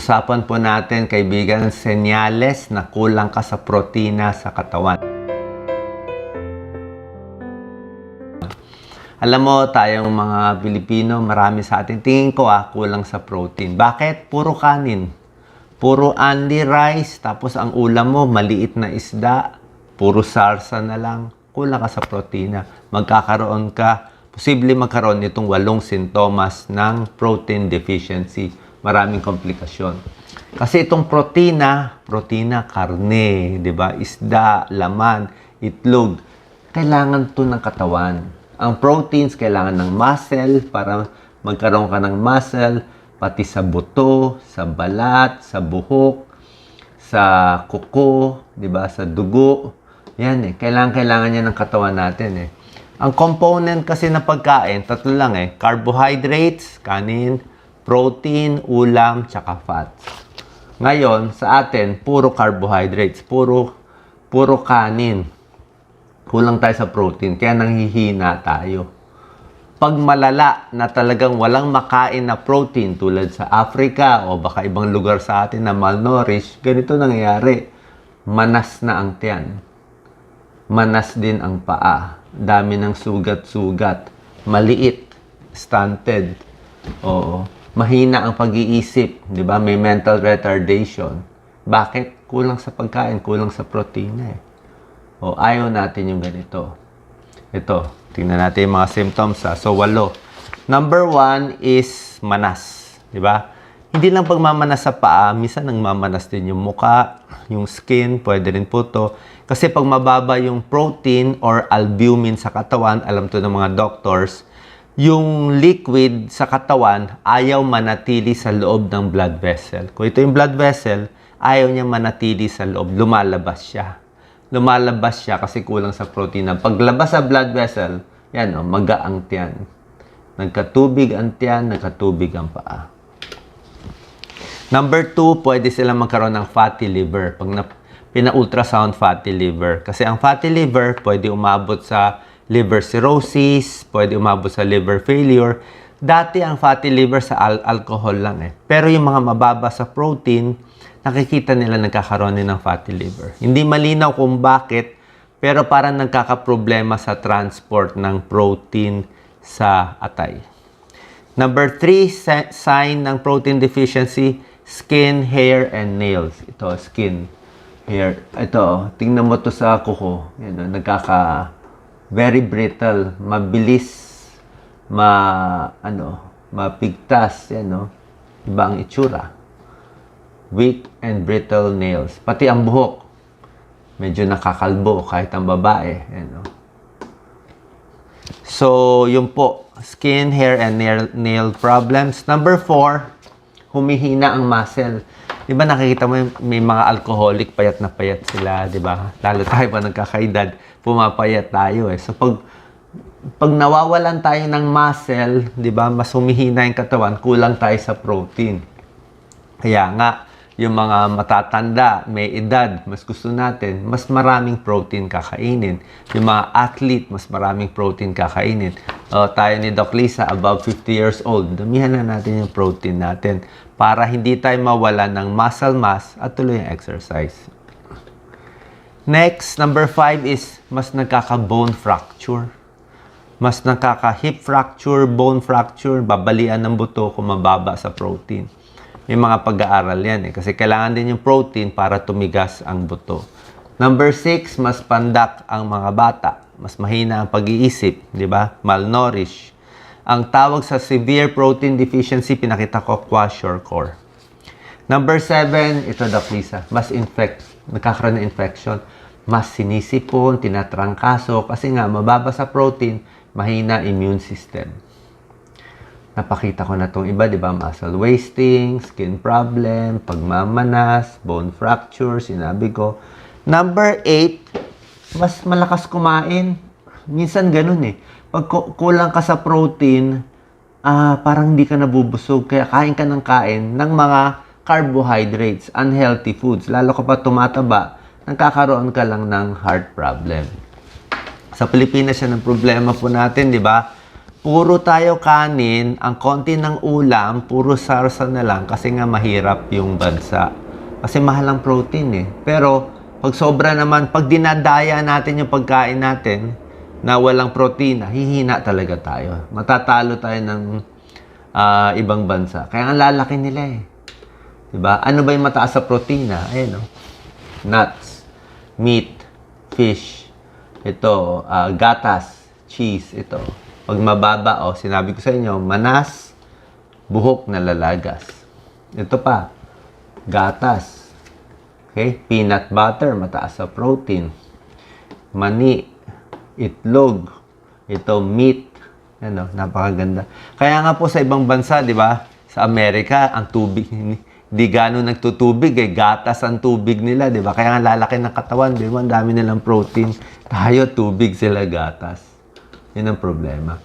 Pag-usapan po natin, kaibigan, senyales na kulang ka sa protina sa katawan. Alam mo, tayong mga Pilipino, marami sa atin, tingin ko ah, kulang sa protein. Bakit? Puro kanin. Puro only rice, tapos ang ulam mo, maliit na isda, puro sarsa na lang. Kulang ka sa protina. Magkakaroon ka, posible magkaroon itong walong sintomas ng protein deficiency. Maraming komplikasyon. Kasi itong protina, protina, karne, di ba? Isda, laman, itlog, kailangan to ng katawan. Ang proteins kailangan ng muscle para magkaroon ka ng muscle, pati sa buto, sa balat, sa buhok, sa kuko, 'di ba, sa dugo. Yan eh, kailangan kailangan niya ng katawan natin eh. Ang component kasi na pagkain, tatlo lang eh, carbohydrates, kanin, protein, ulam, tsaka fats. Ngayon, sa atin, puro carbohydrates, puro puro kanin. Kulang tayo sa protein, kaya nanghihina tayo. Pag malala na talagang walang makain na protein tulad sa Africa o baka ibang lugar sa atin na malnourished, ganito nangyayari. Manas na ang tiyan. Manas din ang paa. Dami ng sugat-sugat. Maliit. Stunted. Oo. Mahina ang pag-iisip. Di ba? May mental retardation. Bakit? Kulang sa pagkain, kulang sa protina eh. O, ayaw natin yung ganito. Ito, tingnan natin yung mga symptoms. Ha? So, walo. Number one is manas. Di ba? Hindi lang pagmamanas sa paa, minsan nagmamanas din yung muka, yung skin, pwede rin po to. Kasi pag mababa yung protein or albumin sa katawan, alam to ng mga doctors, yung liquid sa katawan ayaw manatili sa loob ng blood vessel. Kung ito yung blood vessel, ayaw niya manatili sa loob, lumalabas siya lumalabas siya kasi kulang sa protein. Paglabas sa blood vessel, yan o, maga ang tiyan. Nagkatubig ang tiyan, nagkatubig ang paa. Number two, pwede sila magkaroon ng fatty liver. Pag na, pina-ultrasound fatty liver. Kasi ang fatty liver, pwede umabot sa liver cirrhosis, pwede umabot sa liver failure. Dati ang fatty liver sa al- alcohol lang eh. Pero yung mga mababa sa protein, nakikita nila nagkakaroon din ng fatty liver. Hindi malinaw kung bakit, pero parang nagkakaproblema sa transport ng protein sa atay. Number three si- sign ng protein deficiency, skin, hair, and nails. Ito, skin, hair. Ito, tingnan mo to sa kuko. Yan, nagkaka, very brittle, mabilis, ma, ano, mapigtas, yan, no? Iba ang itsura weak and brittle nails. Pati ang buhok, medyo nakakalbo kahit ang babae. Yan, no? So, yun po, skin, hair, and nail, nail problems. Number four, humihina ang muscle. Di ba nakikita mo may mga alcoholic, payat na payat sila, di ba? Lalo tayo pa nagkakaedad, pumapayat tayo eh. So, pag pag nawawalan tayo ng muscle, 'di ba, mas humihina yung katawan, kulang tayo sa protein. Kaya nga, yung mga matatanda, may edad, mas gusto natin, mas maraming protein kakainin. Yung mga athlete, mas maraming protein kakainin. O, tayo ni Doc Lisa, above 50 years old, damihan na natin yung protein natin para hindi tayo mawala ng muscle mass at tuloy yung exercise. Next, number five is mas nagkaka-bone fracture. Mas nakaka-hip fracture, bone fracture, babalian ng buto kung mababa sa protein. May mga pag-aaral yan eh. Kasi kailangan din yung protein para tumigas ang buto. Number six, mas pandak ang mga bata. Mas mahina ang pag-iisip, di ba? Malnourished. Ang tawag sa severe protein deficiency, pinakita ko, kwashiorkor. Number seven, ito Doc Lisa, mas infect, nagkakaroon ng infection. Mas sinisipon, tinatrangkaso, kasi nga, mababa sa protein, mahina immune system. Napakita ko na itong iba, di ba? Muscle wasting, skin problem, pagmamanas, bone fracture, sinabi ko. Number 8, mas malakas kumain. Minsan ganun eh. Pag ku- kulang ka sa protein, ah, parang hindi ka nabubusog. Kaya kain ka ng kain ng mga carbohydrates, unhealthy foods. Lalo ka pa tumataba, nagkakaroon ka lang ng heart problem. Sa Pilipinas yan ang problema po natin, di ba? puro tayo kanin, ang konti ng ulam, puro sarsa na lang kasi nga mahirap yung bansa. Kasi mahal ang protein eh. Pero pag sobra naman, pag dinadaya natin yung pagkain natin na walang protein, hihina talaga tayo. Matatalo tayo ng ah, ibang bansa. Kaya ang lalaki nila eh. 'Di ba? Ano ba yung mataas sa protina? Ayun, no? Nuts, meat, fish, ito, ah, gatas, cheese, ito. Pag mababa, oh, sinabi ko sa inyo, manas, buhok na lalagas. Ito pa, gatas. Okay? Peanut butter, mataas sa protein. Mani, itlog, ito meat. Ano, napakaganda. Kaya nga po sa ibang bansa, di ba? Sa Amerika, ang tubig, di gano'n nagtutubig eh. Gatas ang tubig nila, di ba? Kaya nga lalaki ng katawan, di ba? Ang dami nilang protein. Tayo, tubig sila gatas. Yun ang problema.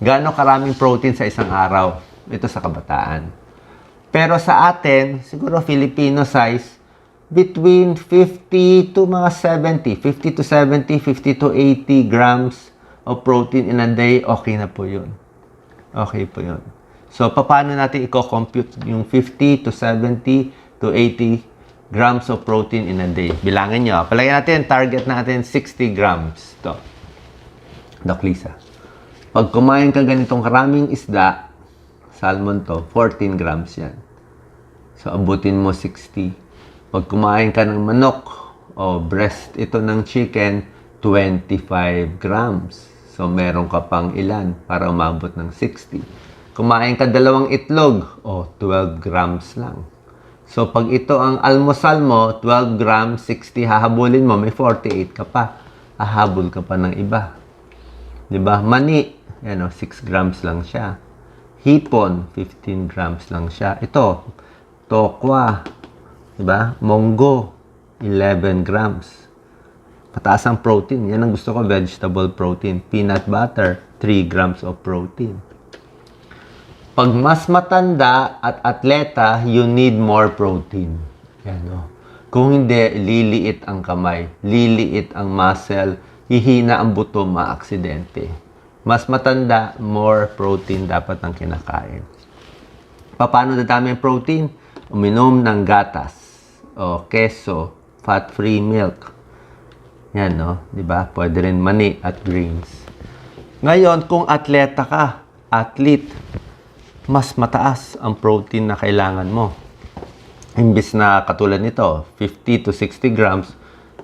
Gaano karaming protein sa isang araw? Ito sa kabataan. Pero sa atin, siguro Filipino size, between 50 to mga 70, 50 to 70, 50 to 80 grams of protein in a day, okay na po yun. Okay po yun. So, paano natin i-compute yung 50 to 70 to 80 grams of protein in a day? Bilangin nyo. Palagyan natin, target natin 60 grams. Ito. Doc Lisa. Pag kumain ka ganitong karaming isda, salmon to, 14 grams yan. So, abutin mo 60. Pag kumain ka ng manok o breast ito ng chicken, 25 grams. So, meron ka pang ilan para umabot ng 60. Kumain ka dalawang itlog, o 12 grams lang. So, pag ito ang almusal mo, 12 grams, 60, hahabulin mo, may 48 ka pa. Hahabol ka pa ng iba. ba? Mani, yan o, 6 grams lang siya. Hipon, 15 grams lang siya. Ito, tokwa, ba? Monggo, 11 grams. Pataas ang protein. Yan ang gusto ko, vegetable protein. Peanut butter, 3 grams of protein. Pag mas matanda at atleta, you need more protein. Yan, no? Kung hindi, liliit ang kamay, liliit ang muscle, hihina ang buto, maaksidente. Mas matanda, more protein dapat ang kinakain. Paano dadami ang protein? Uminom ng gatas o keso, fat-free milk. Yan, no? Di ba? Pwede rin mani at greens. Ngayon, kung atleta ka, athlete, mas mataas ang protein na kailangan mo. Imbis na katulad nito, 50 to 60 grams,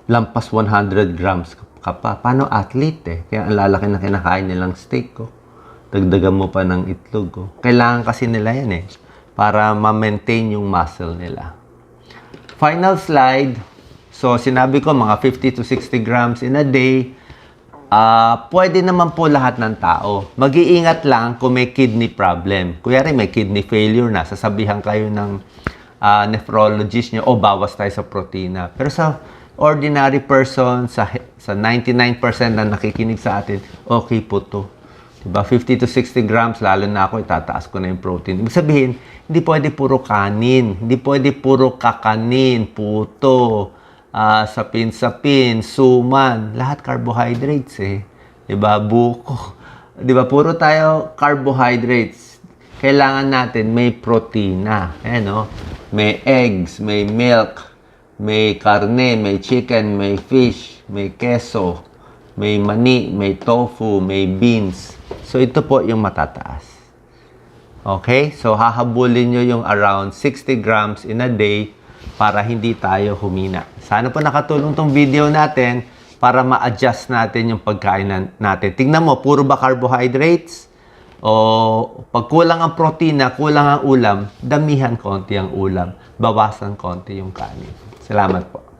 lampas 100 grams ka pa. Paano athlete eh? Kaya ang lalaki na kinakain nilang steak ko. Dagdagan mo pa ng itlog ko. Kailangan kasi nila yan eh. Para ma-maintain yung muscle nila. Final slide. So, sinabi ko mga 50 to 60 grams in a day. Ah, pwede naman po lahat ng tao. Mag-iingat lang kung may kidney problem. Kuyari may kidney failure na, sasabihan kayo ng ah, nephrologist nyo, o bawas tayo sa protina. Pero sa ordinary person, sa, sa 99% na nakikinig sa atin, okay po to. Diba? 50 to 60 grams, lalo na ako, itataas ko na yung protein. Ibig sabihin, hindi pwede puro kanin. Hindi pwede puro kakanin, puto, ah, sapin-sapin, suman. Lahat carbohydrates eh. Diba? Buko. Diba? Puro tayo carbohydrates. Kailangan natin may protina. Ayan, no? May eggs, may milk, may karne, may chicken, may fish, may keso, may mani, may tofu, may beans. So, ito po yung matataas. Okay? So, hahabulin nyo yung around 60 grams in a day para hindi tayo humina. Sana po nakatulong tong video natin para ma-adjust natin yung pagkain na- natin. Tingnan mo, puro ba carbohydrates? O pag kulang ang protina, kulang ang ulam, damihan konti ang ulam, bawasan konti yung kanin. Salamat po.